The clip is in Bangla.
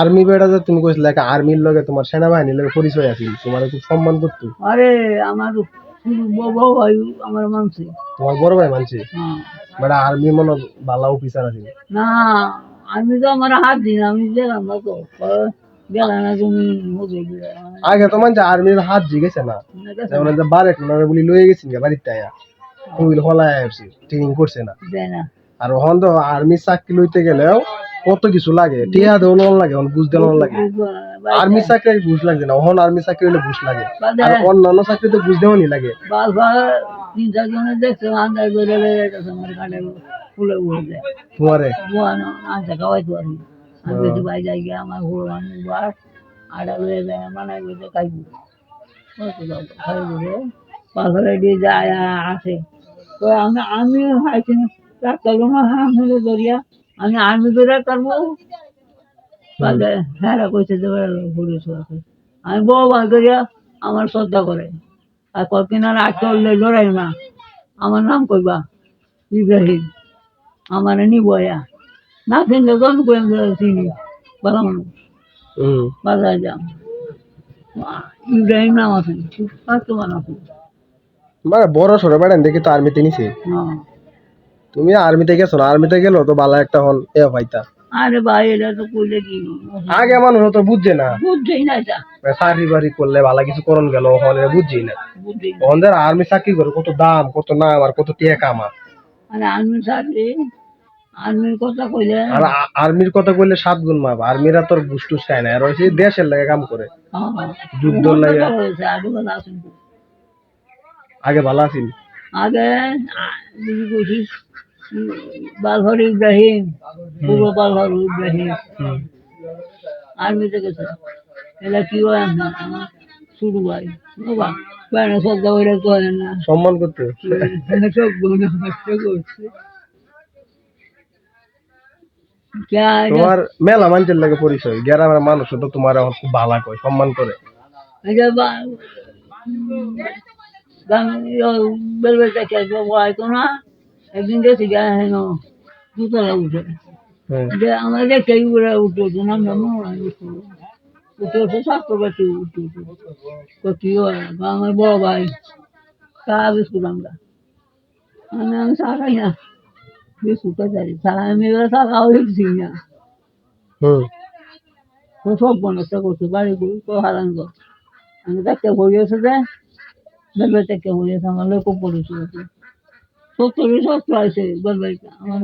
আর্মি বেড়া যে তুমি কইছিলে একটা আর্মির লগে তোমার সেনাবাহিনীর লগে পরিচয় আছে তোমার খুব সম্মান করতো। আরে আমার বউ ভাই আমার মানছে। তোমার বড় ভাই মানছে? বেড়া আর্মি মনে বালা অফিসার আছে। না আমি তো আমার হাত দিন আমি গেলাম না তো। আগে তো মানছে আর্মির হাত জিগেছে না। যেমন যে বারেক না বলি লয়ে গেছি বাড়িতে আয়া হুইল হলায় আসছি ট্রেনিং করছে না। আর ওখান তো আর্মি চাকরি লইতে গেলেও কত কিছু লাগে। টিয়া দেওয়া লোন লাগে বুঝ দেওয়া লাগে। আর্মি চাকরি বুঝ লাগে না ওখান আর্মি চাকরি হলে বুঝ লাগে। আর অন্যান্য চাকরিতে লাগে। কাটে ফুলে উড়ে যায় তোমারে আমি আমি বেশি বাই যাই গিয়ে আমার হুড়ো আনি আমি আমি ধরে করব। বাদে হ্যাঁ কইছে যে পুলিশ আছে আমি বউ বার করিয়া আমার শ্রদ্ধা করে। আর কতদিন আর আটকে উঠলে লড়াই না। আমার নাম কইবা? ইব্রাহিম। আমার নিবয়া না চিনলে কোন কোন চিনি। ভালো মানুষ। বাজার যাম ইব্রাহিম নাম আছে। খুব ভাগ্যবান আছে মানে বড় সড়ো বেড়ান দেখি তো আর্মিতে নিছে। হ্যাঁ। তুমি আর্মিতে গেছো না? আর্মিতে গেলো তো বালা একটা হন এ পাইতা আরে ভাই এটা তো করলে কি? আগে মানুষ তো বুঝছে না। বুঝছেই না এটা চাকরি বাড়ি করলে ভালো কিছু করন গেল না। বুঝছেই না। ওদের আর্মি চাকরি করে কত দাম কত নাম আর কত টিয়া কামা আরে আর্মি চাকরি? আর্মির কথা কইলে? আর আর্মির কথা কইলে সাত গুণ মাপ আর্মিরা তোর বুস্টু চায় না আর ওই দেশের লাগে কাম করে। হ্যাঁ, যুদ্ধ লাগে আগে ভালো আছিল আগে বালহর ইব্রাহিম পূর্ব বালহর ইব্রাহিম। আর্মিতে গেছে এলা কি হয় না শুরু ভাই বাবা কেন শ্রদ্ধা করে হয় না। সম্মান করতে সব গুণ করছে। তোমার মেলা মানুষের লাগে পরিচয়। গ্রামের মানুষ তো তোমার খুব ভালো সম্মান করে। গান- ইয়ো বেলবেলটা খেলবে বয়তো না একদিন গেছি গা হেন দুতলা উঠে যে আমরা দেখে উড়ে উঠে উঠে নাম নাম উঠে উঠে স্বাস্থ্য পাচ্ছি উঠে উঠে তো কি হয় বা আমার বড় ভাই চা বিস্কুট আমরা আমি আমি চা খাই না বিস্কুট খাই চা আমি এবার চা খাওয়া দেখছি না হুম তো সব বনস্ত করছে বাড়ি করি তো হারান কর আমি দেখতে হইয়াছে যে বেলবে থেকে হইয়াছে আমার লোক সত্তরই সত্তর আছে বেলবাইটা আমার